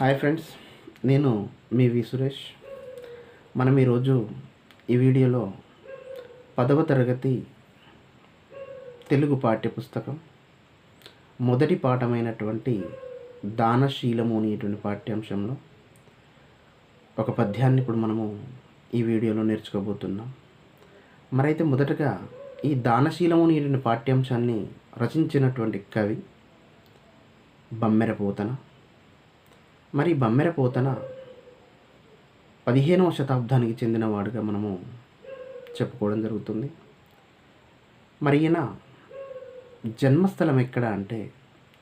Hi friends నేను మీ వి సురేష్. మనం ఈరోజు ఈ వీడియోలో పదవ తరగతి తెలుగు పాఠ్యపుస్తకం మొదటి పాఠమైనటువంటి దానశీలము అనేటువంటి పాఠ్యాంశంలో ఒక పద్యాన్ని ఇప్పుడు మనము ఈ వీడియోలో నేర్చుకోబోతున్నాం. మరైతే మొదటగా ఈ దానశీలము అనేటువంటి పాఠ్యాంశాన్ని రచించినటువంటి కవి బమ్మెర పోతన. మరి బమ్మెర పోతన పదిహేనవ శతాబ్దానికి చెందినవాడుగా మనము చెప్పుకోవడం జరుగుతుంది. మరి ఈయన జన్మస్థలం ఎక్కడ అంటే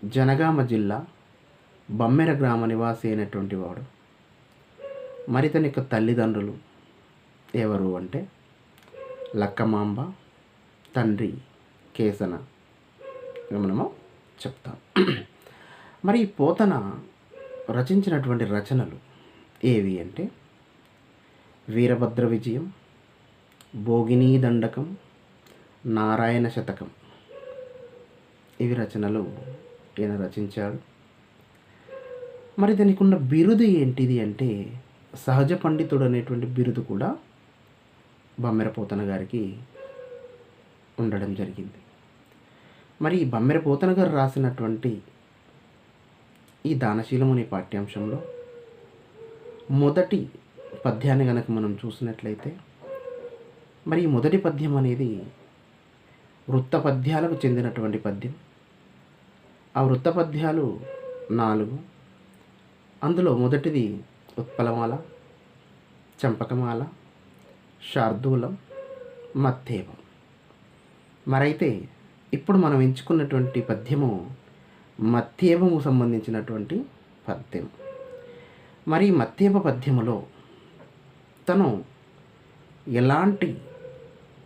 జనగామ జిల్లా బమ్మెర గ్రామ నివాసి అయినటువంటి వాడు. మరి తన యొక్క తల్లిదండ్రులు ఎవరు అంటే లక్కమాంబ తండ్రి కేసన. మనము చెప్తాం. మరి ఈ పోతన రచించినటువంటి రచనలు ఏవి అంటే వీరభద్ర విజయం భోగినీ దండకం నారాయణ శతకం. ఇవి రచనలు ఈయన రచించాడు. మరి దానికి ఉన్న బిరుదు ఏంటిది అంటే సహజ పండితుడు అనేటువంటి బిరుదు కూడా బమ్మెరపోతన గారికి ఉండడం జరిగింది. మరి ఈ బమ్మెర పోతన గారు రాసినటువంటి ఈ దానశీలం అనే పాఠ్యాంశంలో మొదటి పద్యాన్ని కనుక మనం చూసినట్లయితే మరి ఈ మొదటి పద్యం అనేది వృత్త పద్యాలకు చెందినటువంటి పద్యం. ఆ వృత్త పద్యాలు నాలుగు. అందులో మొదటిది ఉత్పలమాల చంపకమాల శార్దూలం మత్తేవం. మరైతే ఇప్పుడు మనం ఎంచుకున్నటువంటి పద్యము మత్తేవము సంబంధించినటువంటి పద్యం. మరి ఈ పద్యములో తను ఎలాంటి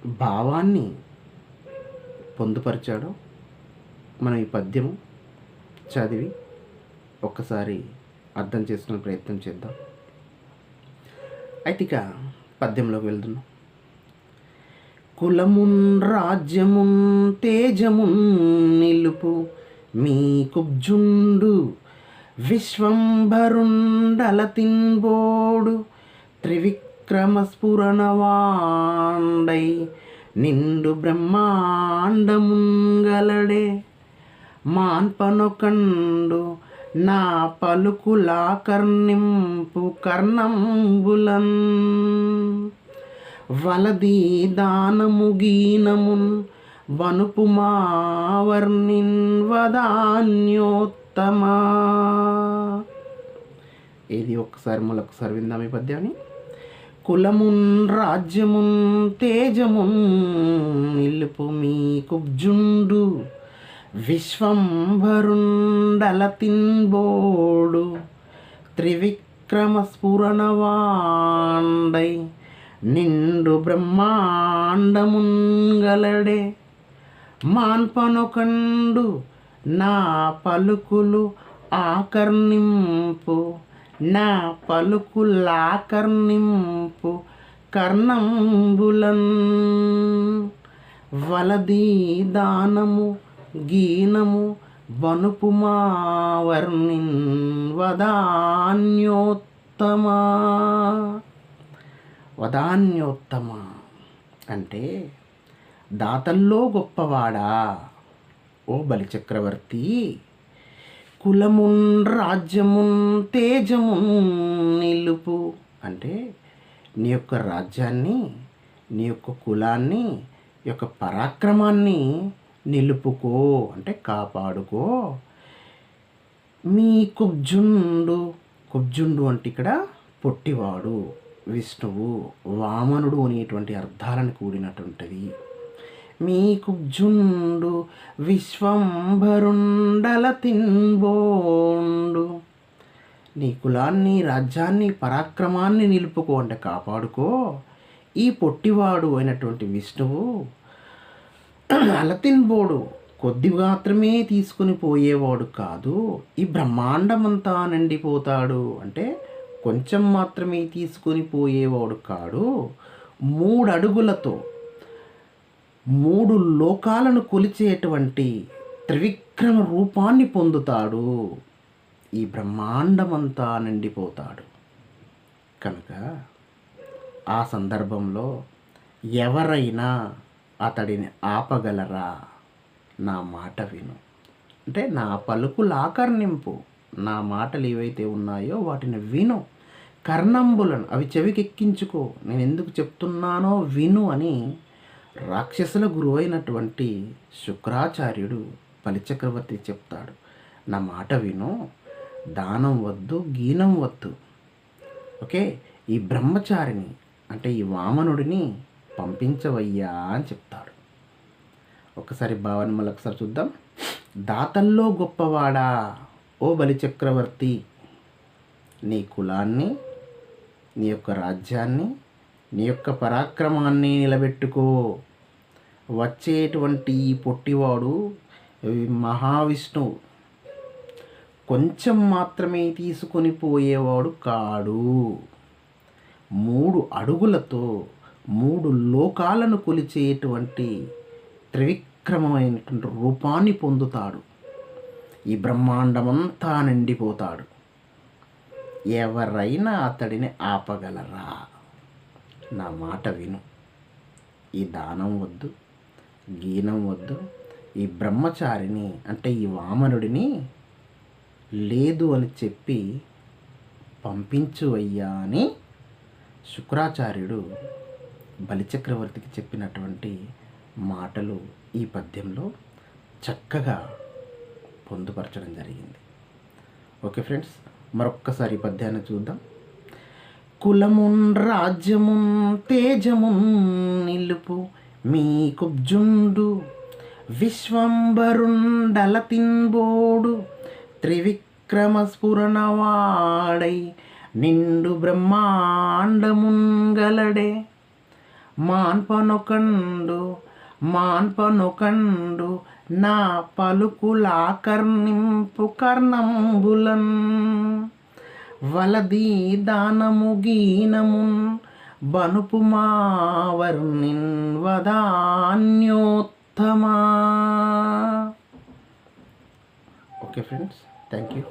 భావాన్ని పొందుపరిచాడో మనం ఈ పద్యము చదివి ఒక్కసారి అర్థం చేసుకునే ప్రయత్నం చేద్దాం. అయితే ఇక పద్యంలోకి వెళ్తున్నాం. కులమున్ రాజ్యమున్ తేజమున్ నిలుపు మీ కుబ్జుండు త్రివిక్రమ స్ఫురణవాండై నిండు బ్రహ్మాండముంగలడే. మాన్పనొకండు నా పలుకులా కర్ణింపు కర్ణంబులం వలది దానము వనుపుమావర్ణిన్వదాన్యోత్తమా ఇది ఒక్కసారి మళ్ళొకసారి విందాం ఈ పద్యాన్ని? కులమున్ రాజ్యమున్ తేజమున్ నిలుపు మీ కుబ్జుండు విశ్వంభరుండలతిన్బోడు త్రివిక్రమ స్ఫురణవాండై నిండు బ్రహ్మాండముంగలడే మాన్పనుకండు నా పలుకులు ఆకర్ణింపు నా పలుకులాకర్ణింపు కర్ణంబులన్. వలదీ దానము గీనము వనుపు మావర్ణిన్ వదాన్యోత్తమా? వదాన్యోత్తమ? అంటే దాతల్లో గొప్పవాడా? ఓ బలిచక్రవర్తి కులమున్ రాజ్యమున్ తేజమున్ నిలుపు. అంటే నీ యొక్క రాజ్యాన్ని నీ యొక్క కులాన్ని యొక్క పరాక్రమాన్ని నిలుపుకో అంటే కాపాడుకో. మీ కుబ్జుండు కుబ్జుండు అంటే ఇక్కడ పొట్టివాడు విష్ణువు వామనుడు అనేటువంటి అర్థాలను కూడినటువంటిది. మీకు జుండు విశ్వంభరుండల తిన్బోండు. నీ కులాన్ని రాజ్యాన్ని పరాక్రమాన్ని నిలుపుకో అంటే కాపాడుకో. ఈ పొట్టివాడు అయినటువంటి విష్ణువు అలతిన్బోడు కొద్ది మాత్రమే తీసుకుని పోయేవాడు కాదు ఈ బ్రహ్మాండమంతా నిండిపోతాడు. అంటే కొంచెం మాత్రమే తీసుకొని పోయేవాడు కాడు. మూడు అడుగులతో మూడు లోకాలను కొలిచేటువంటి త్రివిక్రమ రూపాన్ని పొందుతాడు. ఈ బ్రహ్మాండమంతా నిండిపోతాడు. కనుక ఆ సందర్భంలో ఎవరైనా అతడిని ఆపగలరా? నా మాట విను. అంటే నా పలుకులు ఆకర్ణింపు నా మాటలు ఏవైతే ఉన్నాయో వాటిని విను. కర్ణంబులను అవి చెవికెక్కించుకో నేను ఎందుకు చెప్తున్నానో విను అని రాక్షసుల గురువైనటువంటి శుక్రాచార్యుడు బలిచక్రవర్తి చెప్తాడు నా మాట విను దానం వద్దు గీనం వద్దు. ఓకే? ఈ బ్రహ్మచారిని అంటే ఈ వామనుడిని పంపించవయ్యా అని చెప్తాడు. ఒకసారి భావన మళ్ళీ ఒకసారి చూద్దాం. దాతల్లో గొప్పవాడా ఓ బలిచక్రవర్తి? నీ కులాన్ని నీ యొక్క రాజ్యాన్ని నీ యొక్క పరాక్రమాన్ని నిలబెట్టుకో. వచ్చేటువంటి ఈ పొట్టివాడు మహావిష్ణువు. కొంచెం మాత్రమే తీసుకొని పోయేవాడు కాడు. మూడు అడుగులతో మూడు లోకాలను కొలిచేటువంటి త్రివిక్రమమైనటువంటి రూపాన్ని పొందుతాడు. ఈ బ్రహ్మాండమంతా నిండిపోతాడు. ఎవరైనా అతడిని ఆపగలరా? నా మాట విను. ఈ దానం వద్దు గీనం వద్దు ఈ బ్రహ్మచారిని అంటే ఈ వామనుడిని లేదు అని చెప్పి పంపించు అయ్యా అని శుక్రాచార్యుడు బలిచక్రవర్తికి చెప్పినటువంటి మాటలు ఈ పద్యంలో చక్కగా పొందుపరచడం జరిగింది. ఓకే ఫ్రెండ్స్ మరొక్కసారి ఈ పద్యాన్ని చూద్దాం. కులమున్ రాజ్యమున్ తేజమున్ నిలుపు మీ కుబ్జుండు. విశ్వంబరుండల తిన్బోడు త్రివిక్రమ స్ఫురణవాడై నిండు బ్రహ్మాండముంగలడే. మాన్పనొకండు మాన్పనొకండు నా పలుకులాకర్ణింపు కర్ణంబులన్. వలది దానము గీనమున్ బనుపు మావర్ణిన్ వదాన్యోత్తమా. Okay friends thank you